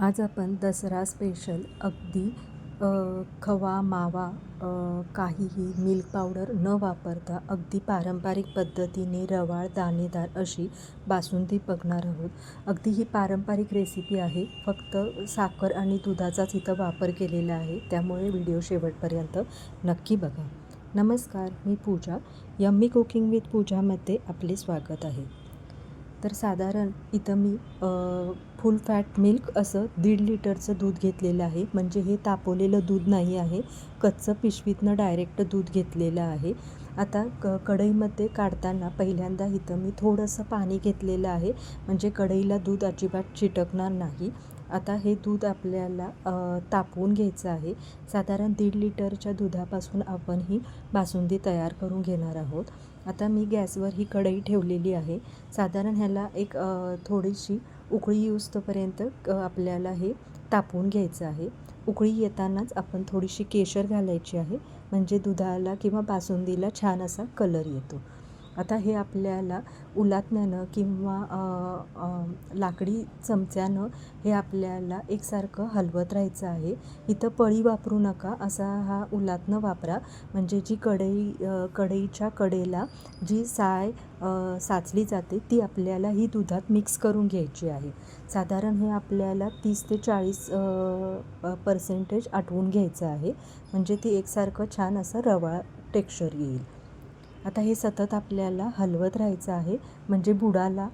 आज आपण दसरा स्पेशल अगदी खवा मावा काहीही मिल्क पावडर न वापरता अगदी पारंपरिक पद्धतीने रवाळ दाणेदार अशी बासुंदी बघणार आहोत. अगदी ही पारंपरिक रेसिपी आहे. फक्त साखर आणि दुधाचाच इथं वापर केलेला आहे. त्यामुळे व्हिडिओ शेवटपर्यंत नक्की बघा. नमस्कार मी पूजा. यम्मी कुकिंग विथ पूजामध्ये आपले स्वागत आहे. तर साधारण इथं मी फुल फॅट मिल्क असं दीड लिटरचं दूध घेतलेलं आहे. म्हणजे हे तापवलेलं दूध नाही आहे. कच्चं पिशवीतनं डायरेक्ट दूध घेतलेलं आहे. आता क कढईमध्ये काढताना पहिल्यांदा इथं मी थोडंसं पाणी घेतलेलं आहे. म्हणजे कढईला दूध अजिबात चिटकणार नाही. आता हे दूध आपल्याला तापवून घ्यायचं आहे. साधारण दीड लिटरच्या दुधापासून आपण ही बासुंदी तयार करून घेणार आहोत. आता मी गॅसवर ही कढई ठेवलेली आहे. साधारण ह्याला एक थोडीशी उकळी येऊस्तोपर्यंत क आपल्याला हे तापवून घ्यायचं आहे. उकळी येतानाच आपण थोडीशी केशर घालायची आहे. म्हणजे दुधाला किंवा बासुंदीला छान असा कलर येतो. आता हे आपल्याला उलातण्यानं किंवा लाकडी चमच्यानं हे आपल्याला एकसारखं हलवत राहायचं आहे. इथं पळी वापरू नका असा हा उलातनं वापरा. म्हणजे जी कढई कढईच्या कडेला जी साय साचली जाते ती आपल्याला ही दुधात मिक्स करून घ्यायची आहे. साधारण हे आपल्याला तीस ते चाळीस पर्सेंटेज आटवून घ्यायचं आहे. म्हणजे ती एकसारखं छान असं रवा टेक्स्चर येईल. आता हे सतत आपल्याला हलवत राहायचं आहे. म्हणजे बुडाला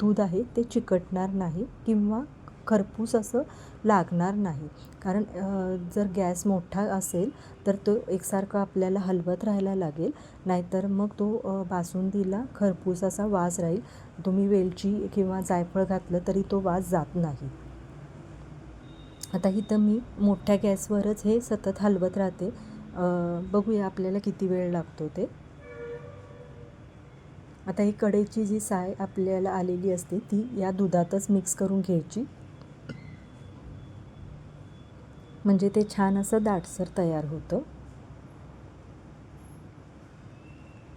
दूध आहे ते चिकटणार नाही किंवा खरपूस असं लागणार नाही. कारण जर गॅस मोठा असेल तर तो एकसारखा आपल्याला हलवत राहायला लागेल. नाहीतर मग तो बासुंदीला खरपूस असा वास राहील. तुम्ही वेलची किंवा जायफळ घातलं तरी तो वास जात नाही. आता इथं मी मोठ्या गॅसवरच हे सतत हलवत राहते. बघूया आपल्याला किती वेळ लागतो ते. आता ही कढईची जी साय आपल्याला आलेली असते ती या दुधातच मिक्स करून घ्यायची. म्हणजे ते छान असं दाटसर तयार होतं.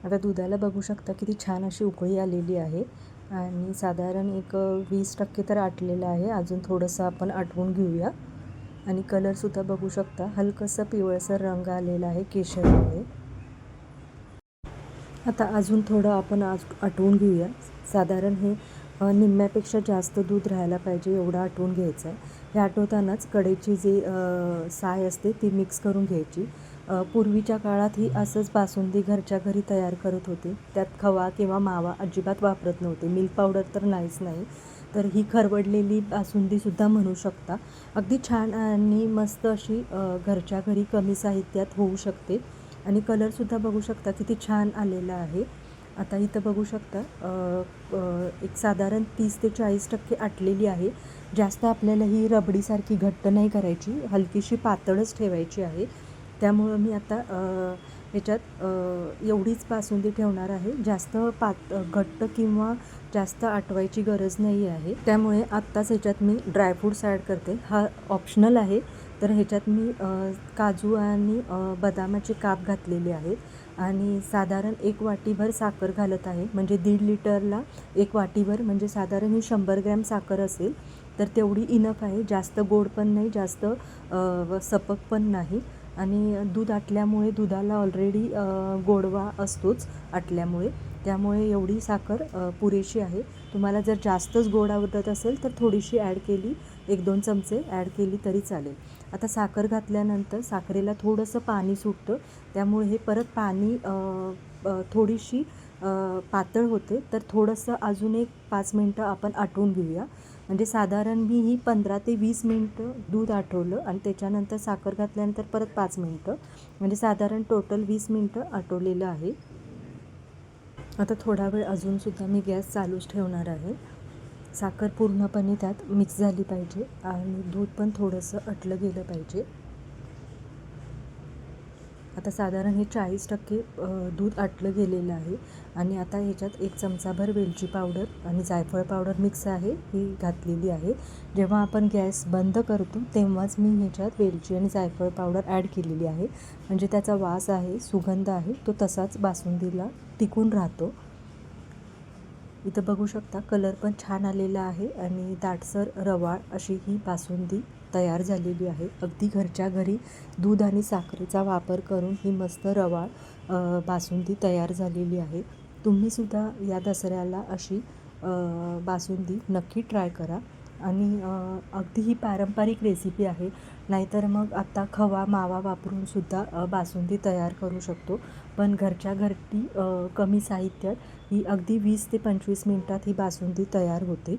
आता दुधाला बघू शकता किती छान अशी उकळी आलेली आहे. आणि साधारण एक वीस टक्के तर आटलेलं आहे. अजून थोडंसं आपण आटवून घेऊया. आणि कलरसुद्धा बघू शकता. हलकंसं पिवळसर रंग आलेला आहे केशरमुळे. आता अजून थोडं आपण आज आटवून घेऊया. साधारण हे निम्म्यापेक्षा जास्त दूध राहायला पाहिजे एवढं आटवून घ्यायचं आहे. हे आटवतानाच कढईची जी साय असते ती मिक्स करून घ्यायची. पूर्वीच्या काळात ही असंच बासुंदी घरच्या घरी तयार करत होते. त्यात खवा किंवा मावा अजिबात वापरत नव्हते. मिल्क पावडर तर नाहीच नाही. तर ही खरवडलेली बासुंदीसुद्धा म्हणू शकता. अगदी छान आणि मस्त अशी घरच्या घरी कमी साहित्यात होऊ शकते. आणि कलरसुद्धा बघू शकता किती छान आलेला आहे. आता इथं बघू शकता एक साधारण तीस ते चाळीस टक्के आटलेली आहे. जास्त आपल्याला ही रबडीसारखी घट्ट नाही करायची हलकीशी पातळच ठेवायची आहे. त्यामुळं मी आता ह्याच्यात एवढीच बासुंदी ठेवणार आहे. जास्त पात घट्ट किंवा जास्त आटवायची गरज नाही आहे. त्यामुळे आत्ताच ह्याच्यात मी ड्रायफ्रूट्स ॲड करते. हा ऑप्शनल आहे. तर ह्याच्यात मी काजू आणि बदामाचे काप घातलेले आहेत आणि साधारण एक वाटीभर साखर घालत आहे. म्हणजे दीड लिटरला एक वाटीभर म्हणजे साधारण ही शंभर ग्रॅम साखर असेल तर तेवढी इनफ आहे. जास्त गोड पण नाही जास्त सपक पण नाही. आणि दूध आटल्यामुळे दुधाला ऑलरेडी गोडवा असतोच आटल्यामुळे. त्यामुळे एवढी साखर पुरेशी आहे. तुम्हाला जर जास्तच गोड आवडत असेल तर थोडीशी ॲड केली एक दोन चमचे ॲड केली तरी चालेल. आता साखर घातल्यानंतर साखरेला थोडंसं पाणी सुटतं. त्यामुळे हे परत पाणी थोडीशी पातळ होते. तर थोडंसं अजून एक पाच मिनटं आपण आटवून घेऊया. म्हणजे साधारण मी ही पंधरा ते वीस मिनटं दूध आठवलं आणि त्याच्यानंतर साखर घातल्यानंतर परत पाच मिनटं. म्हणजे साधारण टोटल वीस मिनटं आठवलेलं आहे. आता थोडा वेळ अजूनसुद्धा मी गॅस चालूच ठेवणार आहे. साखर पूर्णपणे त्यात मिक्स झाली पाहिजे आणि दूध पण थोडंसं अटलं गेलं पाहिजे. आता साधारण हे चाळीस टक्के दूध आटलं गेलेलं आहे. आणि आता ह्याच्यात एक चमचाभर वेलची पावडर आणि जायफळ पावडर मिक्स आहे ही घातलेली आहे. जेव्हा आपण गॅस बंद करतो तेव्हाच मी ह्याच्यात वेलची आणि जायफळ पावडर ॲड केलेली आहे. म्हणजे त्याचा वास आहे सुगंध आहे तो तसाच बासुंदीला टिकून राहतो. इथं बघू शकता कलर पण छान आलेला आहे आणि दाटसर रवाळ अशी ही बासुंदी तयार झालेली आहे. अगदी घरच्या घरी दूध आणि साखरेचा वापर करून ही मस्त रवाळ बासुंदी तयार झालेली आहे. तुम्हीसुद्धा या दसऱ्याला अशी बासुंदी नक्की ट्राय करा. आणि अगदी ही पारंपरिक रेसिपी आहे. नाहीतर मग आत्ता खवा मावा वापरून सुद्धा बासुंदी तयार करू शकतो. पण घरच्या घरटी कमी साहित्यात ही अगदी वीस ते पंचवीस मिनटात ही बासुंदी तयार होते.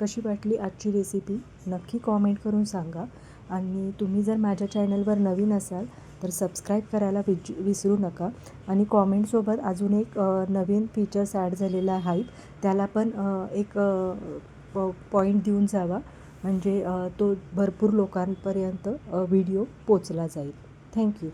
कशी वाटली आजची रेसिपी नक्की कॉमेंट करून सांगा. आणि तुम्ही जर माझ्या चॅनलवर नवीन असाल तर सबस्क्राईब करायला विच विसरू नका. आणि कॉमेंटसोबत अजून एक नवीन फीचर्स ॲड झालेला आहे. त्याला पण एक प पॉईंट देऊन जावा. म्हणजे तो भरपूर लोकांपर्यंत व्हिडिओ पोचला जाईल. थँक्यू